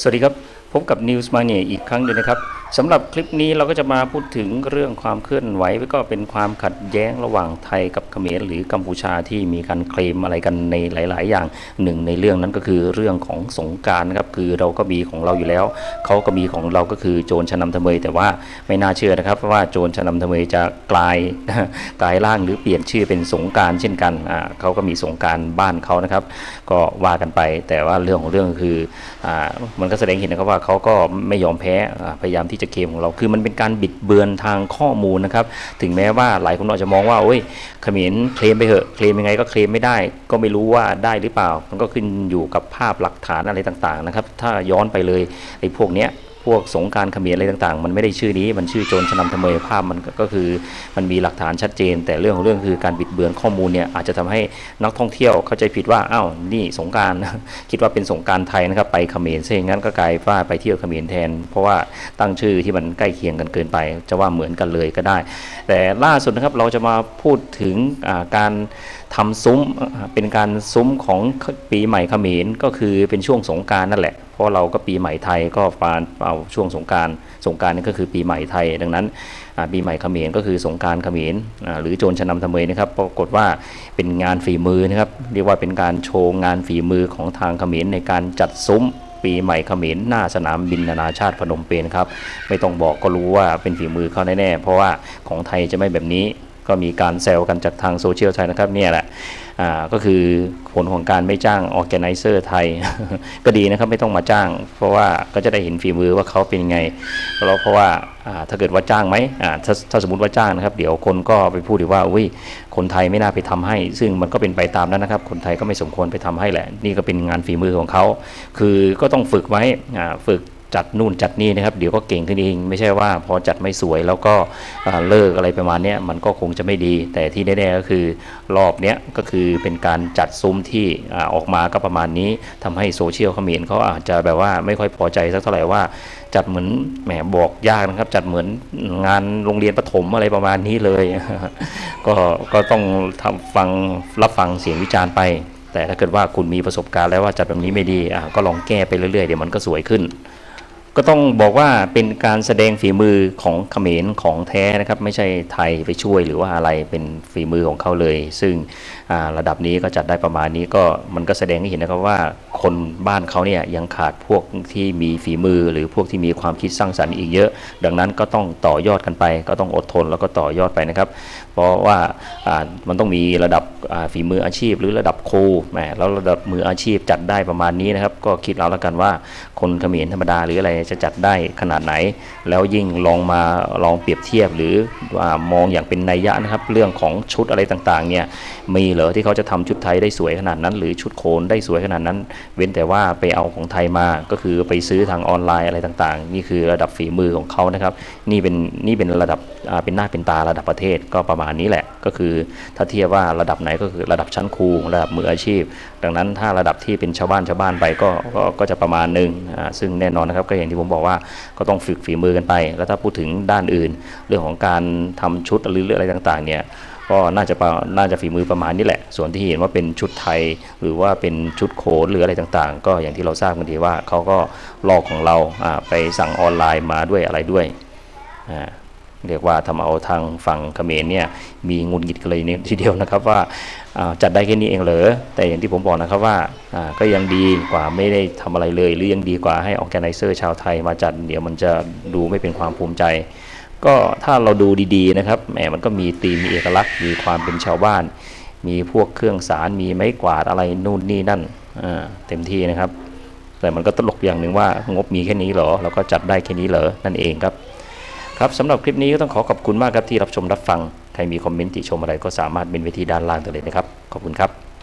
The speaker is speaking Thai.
สวัสดีครับ พบกับ News Mania อีกครั้งหนึงนะครับ สำหรับคลิปนี้เราก็จะมาพูดถึงเรื่องความเคลื่อนไหวแล้วก็เป็นความขัดแย้งระหว่างไทยกับเขมรหรือกัมพูชาที่มีการเคลมอะไรกันในหลาย ๆ อย่างหนึ่งในเรื่องนั้นก็คือเรื่องของสงการนะครับคือเราก็มีของเราอยู่แล้วเขาก็มีของเราก็คือโจรชนำทะเมยแต่ว่าไม่น่าเชื่อนะครับว่าโจรชนำทะเมยจะกลายกลายร่างหรือเปลี่ยนชื่อเป็นสงการเช่นกันอ่าเขาก็มีสงการบ้านเขานะครับ ก็ว่ากันไป แต่ว่าเรื่องของเรื่องคืออ่ามันก็แสดงเห็นนะครับว่าเขาก็ไม่ยอมแพ้อ่าพยายามที่จะเคมของเราคือมันเป็นการบิดเบือนทางข้อมูลนะครับ ถึงแม้ว่าหลายคนอาจจะมองว่าโอ้ยเขมรเคลมไปเหอะเคลมยังไงก็เคลมไม่ได้ ก็ไม่รู้ว่าได้หรือเปล่า มันก็ขึ้นอยู่กับภาพหลักฐานอะไรต่างๆนะครับ ถ้าย้อนไปเลยไอ้พวกเนี้ย พวกสงการเขมรอะไรต่างๆ มันไม่ได้ชื่อนี้ มันชื่อโจรชนำทะเมยภาพมันก็คือมันมีหลักฐานชัดเจน แต่เรื่องของเรื่องคือการบิดเบือนข้อมูลเนี่ยอาจจะทำให้นักท่องเที่ยวเข้าใจผิดว่าอ้าวนี่สงการคิดว่าเป็นสงการไทยนะครับไปเขมรซะอย่างนั้นก็กลายว่าไปเที่ยวเขมรแทน เพราะว่าตั้งชื่อที่มันใกล้เคียงกันเกินไป จะว่าเหมือนกันเลยก็ได้ แต่ล่าสุดนะครับเราจะมาพูดถึงการทำซุ้มเป็นการซุ้มของปีใหม่เขมรก็คือเป็นช่วงสงการนั่นแหละเพราะเราก็ปีใหม่ไทยก็ฟานเอาช่วงสงการสงการนี่ก็คือปีใหม่ไทย ดังนั้นปีใหม่เขมรก็คือสงการเขมรหรือโจรชนำทะเมยนะครับปรากฏว่าเป็นงานฝีมือนะครับเรียกว่าเป็นการโชว์งานฝีมือของทางเขมรในการจัดซุ้มปีใหม่เขมรหน้าสนามบินนานาชาติพนมเปญครับไม่ต้องบอกก็รู้ว่าเป็นฝีมือเขาแน่ๆเพราะว่าของไทยจะไม่แบบนี้ก็มีการแซวกันจากทางโซเชียลไทยนะครับเนี่ยแหละ ก็คือผลของการไม่จ้างออแกไนเซอร์ไทย ก็ดีนะครับไม่ต้องมาจ้าง เพราะว่าก็จะได้เห็นฝีมือว่าเขาเป็นไงแล้วเพราะว่าถ้าเกิดว่าจ้างไหมถ้าถ้าสมมติว่าจ้างนะครับ เดี๋ยวคนก็ไปพูดว่าอุ้ยคนไทยไม่น่าไปทำให้ ซึ่งมันก็เป็นไปตามนั้นนะครับ คนไทยก็ไม่สมควรไปทำให้แหละ นี่ก็เป็นงานฝีมือของเขา คือก็ต้องฝึกไว้ฝึก จัดนู่นจัดนี่นะครับ เดี๋ยวก็เก่งขึ้นเอง ไม่ใช่ว่าพอจัดไม่สวยแล้วก็เลิกอะไรประมาณนี้มันก็คงจะไม่ดี แต่ที่แน่ๆก็คือรอบเนี้ยก็คือเป็นการจัดซุ้มที่ออกมาก็ประมาณนี้ทำให้โซเชียลเขมรเขาอาจจะแบบว่าไม่ค่อยพอใจสักเท่าไหร่ว่าจัดเหมือนแหมบอกยากนะครับ จัดเหมือนงานโรงเรียนประถมอะไรประมาณนี้เลย ก็ก็ต้องทำฟังรับฟังเสียงวิจารณ์ไป แต่ถ้าเกิดว่าคุณมีประสบการณ์แล้วว่าจัดแบบนี้ไม่ดีก็ลองแก้ไปเรื่อยๆเดี๋ยวมันก็สวยขึ้น ก็ต้องบอกว่าเป็นการแสดงฝีมือของเขมรของแท้นะครับ ไม่ใช่ไทยไปช่วยหรือว่าอะไรเป็นฝีมือของเขาเลย ซึ่งระดับนี้ก็จัดได้ประมาณนี้ก็มันก็แสดงให้เห็นนะครับว่าคนบ้านเขาเนี่ยยังขาดพวกที่มีฝีมือหรือพวกที่มีความคิดสร้างสรรค์อีกเยอะ ดังนั้นก็ต้องต่อยอดกันไป ก็ต้องอดทนแล้วก็ต่อยอดไปนะครับ เพราะว่ามันต้องมีระดับฝีมืออาชีพ หรือระดับครูแหมแล้วระดับมืออาชีพจัดได้ประมาณนี้นะครับ ก็คิดเอาแล้วกันว่า คนเขมรธรรมดาหรืออะไรจะจัดได้ขนาดไหน แล้วยิ่งลองมาลองเปรียบเทียบหรือว่ามองอย่างเป็นนัยยะนะครับ เรื่องของชุดอะไรต่างๆเนี่ยมีเหรอที่เขาจะทำชุดไทยได้สวยขนาดนั้น หรือชุดโขนได้สวยขนาดนั้น เว้นแต่ว่าไปเอาของไทยมาก็คือไปซื้อทางออนไลน์อะไรต่างๆ นี่คือระดับฝีมือของเขานะครับ นี่เป็นนี่เป็นระดับเป็นหน้าเป็นตาระดับประเทศก็ประมาณนี้แหละ ก็คือถ้าเทียบว่าระดับไหนก็คือระดับชั้นครูระดับมืออาชีพ ดังนั้นถ้าระดับที่เป็นชาวบ้านชาวบ้านไปก็ก็จะประมาณหนึ่งซึ่งแน่นอนนะครับก็อย่างที่ผมบอกว่าก็ต้องฝึกฝีมือกันไป แล้วถ้าพูดถึงด้านอื่น เรื่องของการทำชุดหรือเรื่องอะไรต่างๆเนี่ยก็น่าจะประน่าจะฝีมือประมาณนี้แหละ ส่วนที่เห็นว่าเป็นชุดไทย หรือว่าเป็นชุดโขนหรืออะไรต่างๆ ก็อย่างที่เราทราบกันดีว่าเขาก็ลอกของเราไปสั่งออนไลน์มาด้วยอะไรด้วยอ่า เรียกว่าทำเอาทางฝั่งเขมรเนี่ยมีงุนงิดกันเลยนี่ยทีเดียวนะครับว่าาจัดได้แค่นี้เองเหรอแต่อย่างที่ผมบอกนะครับว่าาก็ยังดีกว่าไม่ได้ทำอะไรเลย หรือยังดีกว่าให้ออแกไนเซอร์ชาวไทยมาจัดเดี๋ยวมันจะดูไม่เป็นความภูมิใจ ก็ถ้าเราดูดีๆนะครับแหมมันก็มีตีมมีเอกลักษณ์มีความเป็นชาวบ้าน มีพวกเครื่องสารมีไม้กวาดอะไรนู่นนี่นั่นเต็มที่นะครับแต่มันก็ตลกอย่างหนึ่งว่างบมีแค่นี้เหรอแล้วก็จัดได้แค่นี้เหรอนั่นเองครับ ครับสำหรับคลิปนี้ก็ต้องขอขอบคุณมากครับที่รับชมรับฟัง ใครมีคอมเมนต์ติชมอะไรก็สามารถเป็นเวทีด้านล่างได้เลยนะครับ ขอบคุณครับ